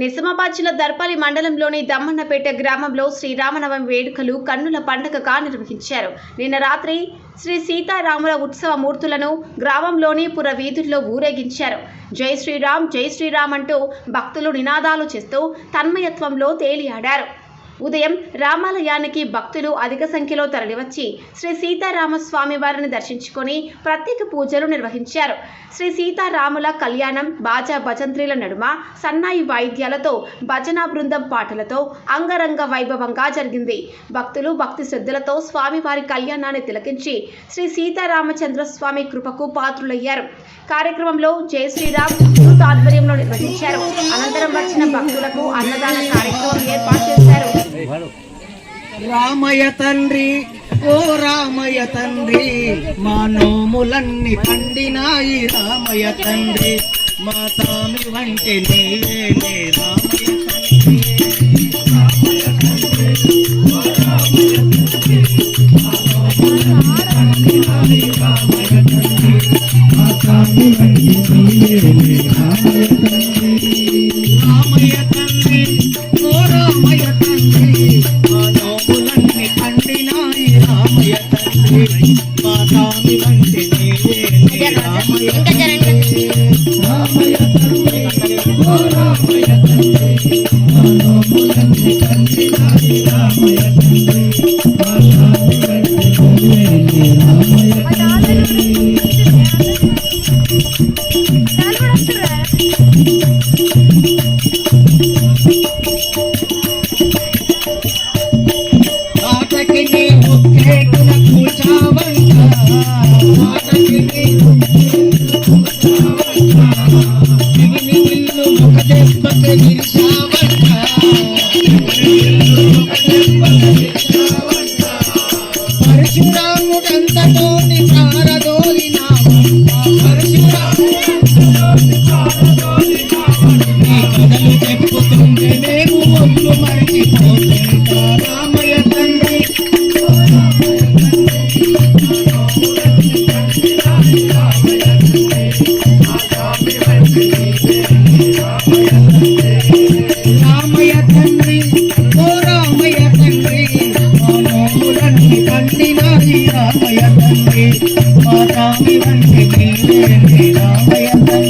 నిజామాబాద్ జిల్లా దర్పాలి మండలంలోని దమ్మన్నపేట గ్రామంలో శ్రీరామనవమి వేడుకలు కన్నుల పండుగగా నిర్వహించారు. నిన్న రాత్రి శ్రీ సీతారాముల ఉత్సవ మూర్తులను గ్రామంలోని పుర వీధుల్లో ఊరేగించారు. జై శ్రీరామ్ జై శ్రీరామ్ అంటూ భక్తులు నినాదాలు చేస్తూ తన్మయత్వంలో తేలియాడారు. ఉదయం రామాలయానికి భక్తులు అధిక సంఖ్యలో తరలివచ్చి శ్రీ సీతారామస్వామి వారిని దర్శించుకొని ప్రత్యేక పూజలు నిర్వహించారు. శ్రీ సీతారాముల కళ్యాణం బాజా భజంత్రీల నడుమ సన్నాయి వాయిద్యాలతో భజనా బృందం పాటలతో అంగరంగ వైభవంగా జరిగింది. భక్తులు భక్తి శ్రద్ధలతో స్వామివారి కళ్యాణాన్ని తిలకించి శ్రీ సీతారామచంద్ర స్వామి కృపకు పాత్రులయ్యారు. కార్యక్రమంలో జయ శ్రీరామ్ ఆధ్వర్యంలో నిర్వహించారు. అనంతరం వచ్చిన భక్తులకు అన్నదాన కార్యక్రమం రామయ్య తండ్రి ఓ రామయ్య తండ్రి మా నోములన్నీ పండినాయి రామయ్య తండ్రి. మా తామి వంటి నీవేనే రామయ తండ్రి. పరశురాముడంతటో మా స్వామి వంటి నీవేలే